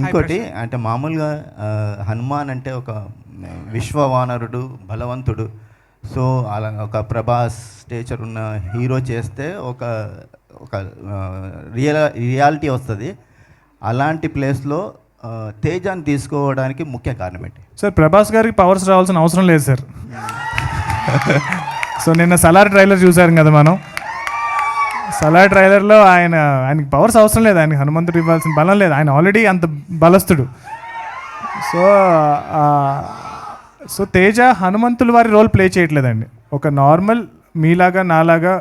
ఇంకోటి అంటే మామూలుగా హనుమాన్ అంటే ఒక విశ్వవానరుడు బలవంతుడు. సో అలా ఒక ప్రభాస్ స్టేచర్ ఉన్న హీరో చేస్తే ఒక ఒక రియల్ రియాలిటీ వస్తుంది. అలాంటి ప్లేస్లో తేజాన్ని తీసుకోవడానికి ముఖ్య కారణం ఏంటి సార్ ప్రభాస్ గారికి పవర్స్ రావాల్సిన అవసరం లేదు సార్. సో నిన్న సలార్ ట్రైలర్ చూసారు కదా మనం. సలా ట్రైలర్లో ఆయన ఆయనకి పవర్స్ అవసరం లేదు. ఆయనకి హనుమంతుడు ఇవ్వాల్సిన బలం లేదు. ఆయన ఆల్రెడీ అంత బలస్తుడు. సో సో తేజ హనుమంతుల వారి రోల్ ప్లే చేయట్లేదండి. ఒక నార్మల్ మీలాగా నాలాగా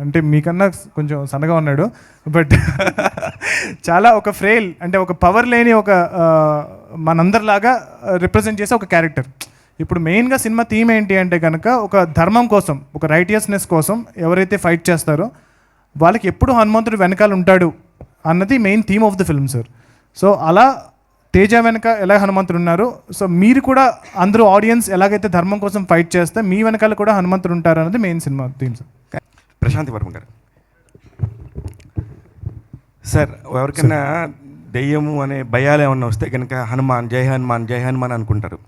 అంటే మీకన్నా కొంచెం సన్నగా ఉన్నాడు. బట్ చాలా ఒక ఫ్రేల్ అంటే ఒక పవర్ లేని ఒక మనందరిలాగా రిప్రజెంట్ చేసే ఒక క్యారెక్టర్ ఇప్పుడు మెయిన్గా సినిమా థీమ్ ఏంటి అంటే కనుక ఒక ధర్మం కోసం ఒక రైటియస్నెస్ కోసం ఎవరైతే ఫైట్ చేస్తారో వాళ్ళకి ఎప్పుడు హనుమంతుడు వెనకాల ఉంటాడు అన్నది main theme of the film sir so అలా తేజ వెనక ఎలా హనుమంతుడు ఉన్నారు సో మీరు కూడా అందరూ ఆడియన్స్ ఎలాగైతే ధర్మం కోసం ఫైట్ చేస్తే మీ వెనకాల కూడా హనుమంతుడు ఉంటారు అన్నది main cinema theme sir Prashanti Varma garu. Sir ఎవరికైనా దెయ్యము అనే భయాలు ఏమన్నా వస్తే కనుక హనుమాన్ జై హనుమాన్ జై హనుమాన్ అనుకుంటారు.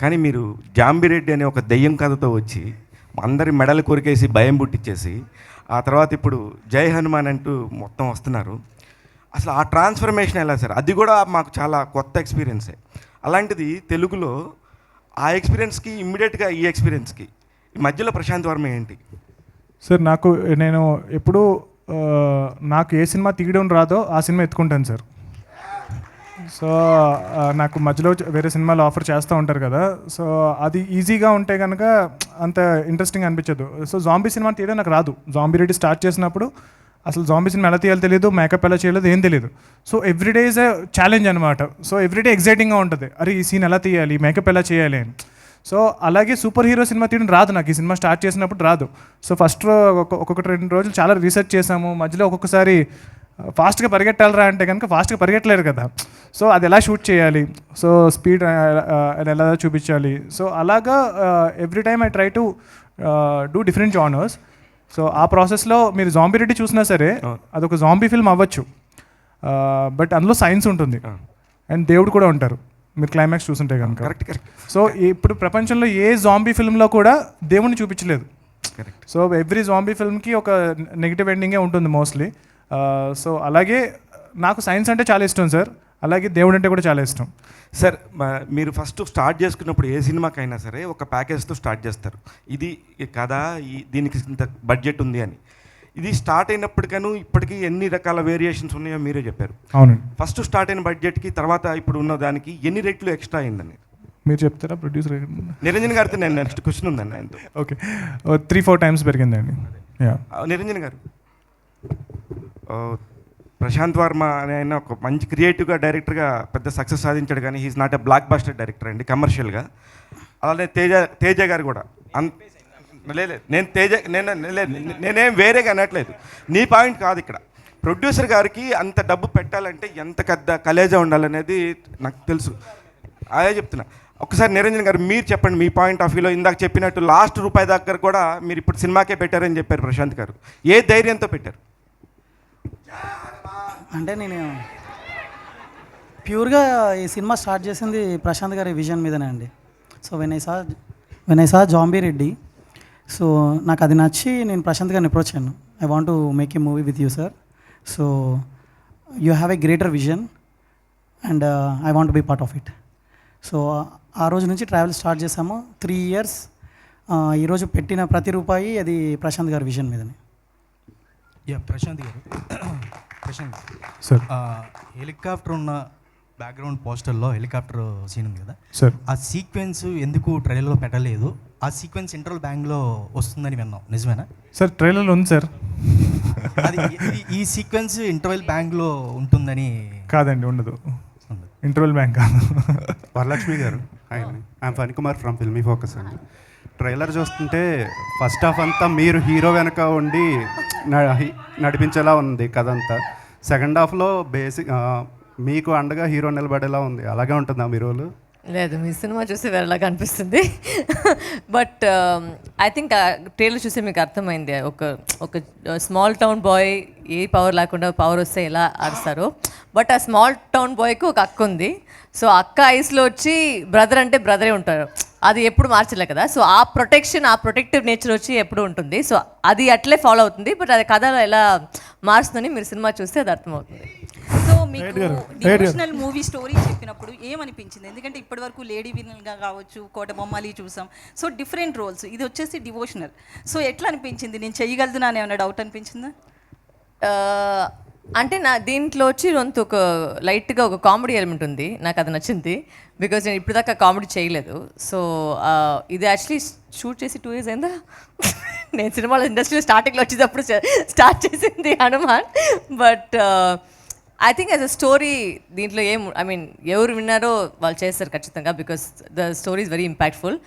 కానీ మీరు జాంబిరెడ్డి అనే ఒక దెయ్యం కథతో వచ్చి అందరి మెడలు కొరికేసి భయం పుట్టించేసి ఆ తర్వాత ఇప్పుడు జై హనుమాన్ అంటూ మొత్తం వస్తున్నారు. అసలు ఆ ట్రాన్స్ఫర్మేషన్ ఎలా సార్? అది కూడా మాకు చాలా కొత్త ఎక్స్పీరియన్సే అలాంటిది తెలుగులో ఆ ఎక్స్పీరియన్స్కి ఇమ్మీడియట్గా ఈ ఎక్స్పీరియన్స్కి ఈ మధ్యలో ప్రశాంత్ వర్మ ఏంటి? సార్ నాకు నేను ఎప్పుడు నాకు ఏ సినిమా తీయడం రాదో ఆ సినిమా ఎత్తుకుంటాను సార్. సో నాకు మధ్యలో వేరే సినిమాలు ఆఫర్ చేస్తూ ఉంటారు కదా. సో అది ఈజీగా ఉంటే కనుక అంత ఇంట్రెస్టింగ్ అనిపించదు. సో జాంబీ సినిమా తీయడం నాకు రాదు. జాంబీ రెడ్డి స్టార్ట్ చేసినప్పుడు అసలు జాంబీ సినిమా ఎలా తీయాలో తెలియదు మేకప్ ఎలా చేయలేదు ఏం తెలియదు so everyday is a challenge అనమాట సో ఎవ్రీడే ఎగ్జైటింగ్గా ఉంటుంది. అరే ఈ సీన్ ఎలా తీయాలి మేకప్ ఎలా చేయాలి అని. సో అలాగే సూపర్ హీరో సినిమా తీయడం రాదు నాకు. ఈ సినిమా స్టార్ట్ చేసినప్పుడు రాదు. సో ఫస్ట్ ఒక్కొక్కటి రెండు రోజులు చాలా రీసెర్చ్ చేసాము. మధ్యలో ఒక్కొక్కసారి ఫాస్ట్గా పరిగెట్టాలరా అంటే కనుక ఫాస్ట్గా పరిగెట్టలేరు కదా. సో అది ఎలా షూట్ చేయాలి? సో స్పీడ్ ఎలా చూపించాలి? సో అలాగా every time I try to do different genres so ఆ ప్రాసెస్లో మీరు జాంబీ రెడ్డి చూసినా సరే అదొక జాంబీ ఫిల్మ్ అవ్వచ్చు. బట్ అందులో సైన్స్ ఉంటుంది. అండ్ దేవుడు కూడా ఉంటారు. మీరు క్లైమాక్స్ చూసుంటే కనుక. కరెక్ట్ కరెక్ట్ సో ఇప్పుడు ప్రపంచంలో ఏ జాంబీ ఫిల్మ్లో కూడా దేవుణ్ణి చూపించలేదు. కరెక్ట్ సో ఎవ్రీ జాంబీ ఫిల్మ్కి ఒక నెగిటివ్ ఎండింగే ఉంటుంది మోస్ట్లీ సో అలాగే నాకు సైన్స్ అంటే చాలా ఇష్టం సార్. అలాగే దేవుడు అంటే కూడా చాలా ఇష్టం. సార్ మీరు ఫస్ట్ స్టార్ట్ చేసుకున్నప్పుడు ఏ సినిమాకైనా సరే ఒక ప్యాకేజ్తో స్టార్ట్ చేస్తారు. ఇది కథ ఈ దీనికి ఇంత బడ్జెట్ ఉంది అని. ఇది స్టార్ట్ అయినప్పటికను ఇప్పటికీ ఎన్ని రకాల వేరియేషన్స్ ఉన్నాయో మీరే చెప్పారు. అవునండి ఫస్ట్ స్టార్ట్ అయిన బడ్జెట్కి తర్వాత ఇప్పుడు ఉన్న దానికి ఎన్ని రెట్లు ఎక్స్ట్రా అయిందని? మీరు చెప్తారా? ప్రొడ్యూసర్ నిరంజన్ గారితో నేను నెక్స్ట్ క్వశ్చన్ ఉందండి ఆయనతో. ఓకే. త్రీ ఫోర్ టైమ్స్ పెరిగిందండి. నిరంజన్ గారు. ప్రశాంత్ వర్మ అనే ఆయన ఒక మంచి క్రియేటివ్గా డైరెక్టర్గా పెద్ద సక్సెస్ సాధించాడు. కానీ he's not a blockbuster director అండి కమర్షియల్గా అలానే తేజ తేజ గారు కూడా. అన్ లేదు నేను తేజ నేను లేదు నేనేం వేరేగా అనట్లేదు. నీ పాయింట్ కాదు ఇక్కడ. ప్రొడ్యూసర్ గారికి అంత డబ్బు పెట్టాలంటే ఎంత పెద్ద కలేజా ఉండాలనేది నాకు తెలుసు. అదే చెప్తున్నా. ఒకసారి నిరంజన్ గారు మీరు చెప్పండి మీ పాయింట్ ఆఫ్ వ్యూలో. ఇందాక చెప్పినట్టు లాస్ట్ రూపాయి దగ్గర కూడా మీరు ఇప్పుడు సినిమాకే పెట్టారని చెప్పారు ప్రశాంత్ గారు. ఏ ధైర్యంతో పెట్టారు? అంటే నేను ప్యూర్గా ఈ సినిమా స్టార్ట్ చేసింది ప్రశాంత్ గారి విజన్ మీదనే అండి. So when I saw when I saw zombie Reddy so నాకు అది నచ్చి నేను ప్రశాంత్ గారిని అప్రోచ్ అయ్యాను. I want to make a movie with you sir so you have a greater vision and I want be part of it so ఆ రోజు నుంచి travel start చేసాము త్రీ ఇయర్స్ ఈరోజు పెట్టిన ప్రతి రూపాయి అది ప్రశాంత్ గారి విజన్ మీదనే. యా ప్రశాంత్ గారు. ప్రశాంత్ సార్ ఆ, హెలికాప్టర్ ఉన్న బ్యాక్గ్రౌండ్ పోస్టర్లో హెలికాప్టర్ సీన్ ఉంది కదా? సార్ ఆ సీక్వెన్స్ ఎందుకు ట్రైలర్లో పెట్టలేదు? ఆ సీక్వెన్స్ ఇంటర్వల్ బ్యాంగ్లో వస్తుందని విన్నాం. నిజమేనా? సార్ ట్రైలర్లో ఉంది సార్ అది ఈ సీక్వెన్స్ ఇంటర్వెల్ బ్యాంగ్లో ఉంటుందని కాదండి ఉండదు. ఉంది. ఇంటర్వెల్ బ్యాంక్ కాదు. Varalakshmi garu I'm Phani Kumar from Filmy Focus అండి. ట్రైలర్ చూస్తుంటే ఫస్ట్ హాఫ్ అంతా మీరు హీరో వెనక ఉండి న- నడిపించేలా ఉంది కథ అంతా సెకండ్ హాఫ్లో బేసిక్ మీకు అండగా హీరో నిలబడేలా ఉంది. అలాగే ఉంటుందా మీ రోలు? లేదు మీ సినిమా చూసి వేరేలాగా అనిపిస్తుంది. బట్ ఐ థింక్ ట్రైలర్ చూసి మీకు అర్థమైంది. ఒక ఒక స్మాల్ టౌన్ బాయ్ ఏ పవర్ లేకుండా పవర్ వస్తే ఎలా అరుస్తారు బట్ ఆ స్మాల్ టౌన్ బాయ్కి ఒక అక్క ఉంది. సో అక్క ఐస్లో వచ్చి బ్రదర్ అంటే బ్రదరే ఉంటారు. అది ఎప్పుడు మార్చలే కదా. సో ఆ ప్రొటెక్షన్ ఆ ప్రొటెక్టివ్ నేచర్ వచ్చి ఎప్పుడు ఉంటుంది. సో అది అట్లే ఫాలో అవుతుంది. బట్ అది కథలో ఎలా మారుస్తుందని మీరు సినిమా చూస్తే అది అర్థమవుతుంది. సో మీకు డివోషనల్ మూవీ స్టోరీ చెప్పినప్పుడు ఏమనిపించింది? ఎందుకంటే ఇప్పటివరకు లేడీ వినల్గా కావచ్చు కోట బొమ్మాలి చూసాం. So different roles. ఇది వచ్చేసి డివోషనల్. సో ఎట్లా అనిపించింది? నేను చేయగలుగుతున్నా అని ఏమైనా డౌట్ అనిపించిందా? ఆ, అంటే నా దీంట్లో వచ్చి రొంత ఒక లైట్గా ఒక కామెడీ ఎలిమెంట్ ఉంది. నాకు అది నచ్చింది. బికాజ్ నేను ఇప్పుడు దాకా కామెడీ చేయలేదు. సో ఇది యాక్చువల్లీ షూట్ చేసి టూ ఇయర్స్ అయిందా? నేను సినిమాలో ఇండస్ట్రీలో స్టార్టింగ్లో వచ్చేటప్పుడు స్టార్ట్ చేసింది Hanuman. But I think as a story దీంట్లో ఏం ఐ మీన్ ఎవరు విన్నారో వాళ్ళు చేస్తారు ఖచ్చితంగా. Because the story is very impactful.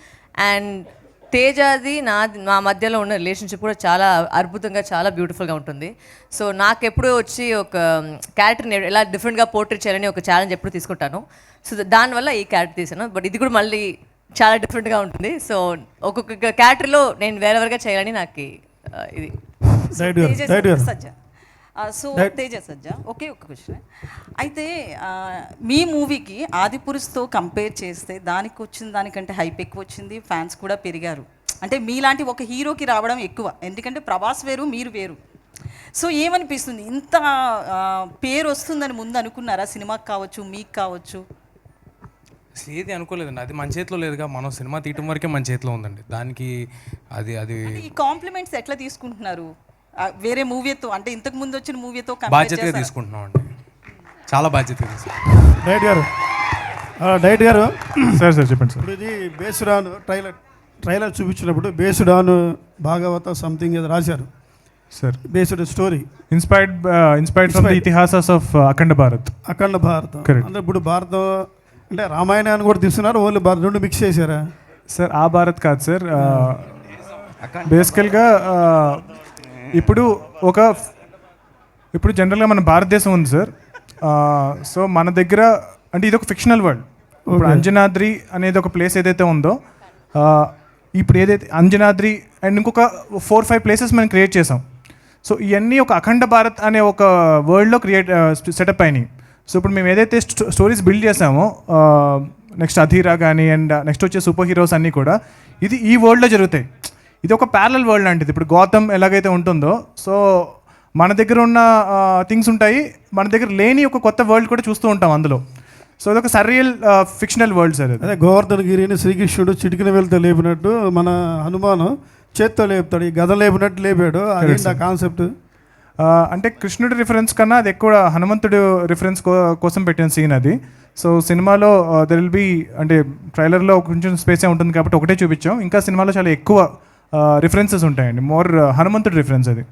And తేజాది నా మా మధ్యలో ఉన్న రిలేషన్షిప్ కూడా చాలా అద్భుతంగా చాలా బ్యూటిఫుల్గా ఉంటుంది. సో నాకు ఎప్పుడు వచ్చి ఒక క్యారెక్టర్ని ఎలా డిఫరెంట్గా పోర్ట్రేట్ చేయాలని ఒక ఛాలెంజ్ ఎప్పుడు తీసుకుంటాను. సో దానివల్ల ఈ క్యారెక్టర్ తీసాను. బట్ ఇది కూడా మళ్ళీ చాలా డిఫరెంట్గా ఉంటుంది. సో ఒక్కొక్క క్యారెక్టర్లో నేను వేరెవరిగా చేయాలని నాకు ఇది. సజ్జ సో తేజ సజ్జ ఒకే ఒక క్వశ్చన్. అయితే మీ మూవీకి ఆదిపురుషుతో కంపేర్ చేస్తే దానికి వచ్చిన దానికంటే హైప్ ఎక్కువ వచ్చింది ఫ్యాన్స్ కూడా పెరిగారు. అంటే మీలాంటి ఒక హీరోకి రావడం ఎక్కువ. ఎందుకంటే ప్రభాస్ వేరు మీరు వేరు. సో ఏమనిపిస్తుంది? ఇంత పేరు వస్తుందని ముందు అనుకున్నారా? సినిమాకి కావచ్చు మీకు కావచ్చు? ఏది అనుకోలేదండి. అది మన చేతిలో లేదుగా. మనం సినిమా తీయటం వరకే మన చేతిలో ఉందండి. దానికి అది అది ఈ కాంప్లిమెంట్స్ ఎట్లా తీసుకుంటున్నారు? వేరే మూవీతో అంటే ఇంతకు ముందు వచ్చిన మూవీతో బాధ్యతగా తీసుకుంటున్నాం అండి చాలా బాధ్యతగా తీసుకుంటున్నాం. డైరెక్ట్ గారు. ఆ, డైరెక్ట్ గారు. సార్ సార్ చెప్పండి సార్. ఇప్పుడు ఇది బేస్డ్ ఆన్ ట్రైలర్ ట్రైలర్ చూపించినప్పుడు బేస్డ్ ఆన్ భాగవత సంథింగ్ ఏదో రాశారు. Sir. Based story. Inspired inspired from the ఇతిహాసాస్ ఆఫ్ అఖండ భారత్. అఖండ భారతం. అంటే ఇప్పుడు భారతం అంటే రామాయణాన్ని కూడా తీసుకున్నారు ఓన్లీ భారత రెండు మిక్స్ చేశారా? సార్ ఆ భారత్ కాదు సార్ బేసికల్గా ఇప్పుడు ఒక ఇప్పుడు జనరల్గా మన భారతదేశం ఉంది సార్ సో మన దగ్గర అంటే ఇది ఒక ఫిక్షనల్ వరల్డ్ ఇప్పుడు అంజనాద్రి అనేది ఒక ప్లేస్ ఏదైతే ఉందో ఇప్పుడు ఏదైతే అంజనాద్రి అండ్ ఇంకొక ఫోర్ ఫైవ్ ప్లేసెస్ మనం క్రియేట్ చేసాం. సో ఇవన్నీ ఒక అఖండ భారత్ అనే ఒక వరల్డ్లో క్రియేట్ సెటప్ అయినాయి. సో ఇప్పుడు మేము ఏదైతే స్టోరీస్ బిల్డ్ చేసామో నెక్స్ట్ అధీరా కానీ అండ్ నెక్స్ట్ వచ్చే సూపర్ హీరోస్ అన్నీ కూడా ఇది ఈ వరల్డ్లో జరుగుతాయి. ఇది ఒక ప్యారల్ వరల్డ్ లాంటిది. ఇప్పుడు గౌతమ్ ఎలాగైతే ఉంటుందో సో మన దగ్గర ఉన్న థింగ్స్ ఉంటాయి. మన దగ్గర లేని ఒక కొత్త వరల్డ్ కూడా చూస్తూ ఉంటాం అందులో. సో ఇది ఒక సర్రియల్ ఫిక్షనల్ వరల్డ్ సార్ అదే గోవర్ధన గిరిని శ్రీకృష్ణుడు చిటికిన వెళ్తే లేపినట్టు మన హనుమాను చేత్తో లేపుతాడు. ఈ గద లేపినట్టు లేపాడు. అదేంటి ఆ కాన్సెప్ట్ అంటే కృష్ణుడి రిఫరెన్స్ కన్నా అది ఎక్కువ హనుమంతుడు రిఫరెన్స్ కోసం పెట్టిన సీన్ అది. సో సినిమాలో దెర్ విల్ బి అంటే ట్రైలర్లో కొంచెం స్పేసే ఉంటుంది కాబట్టి ఒకటే చూపించాం. ఇంకా సినిమాలో చాలా ఎక్కువ రిఫరెన్సెస్ ఉంటాయండి. మోర్ హనుమంతుడి రిఫరెన్స్ అది.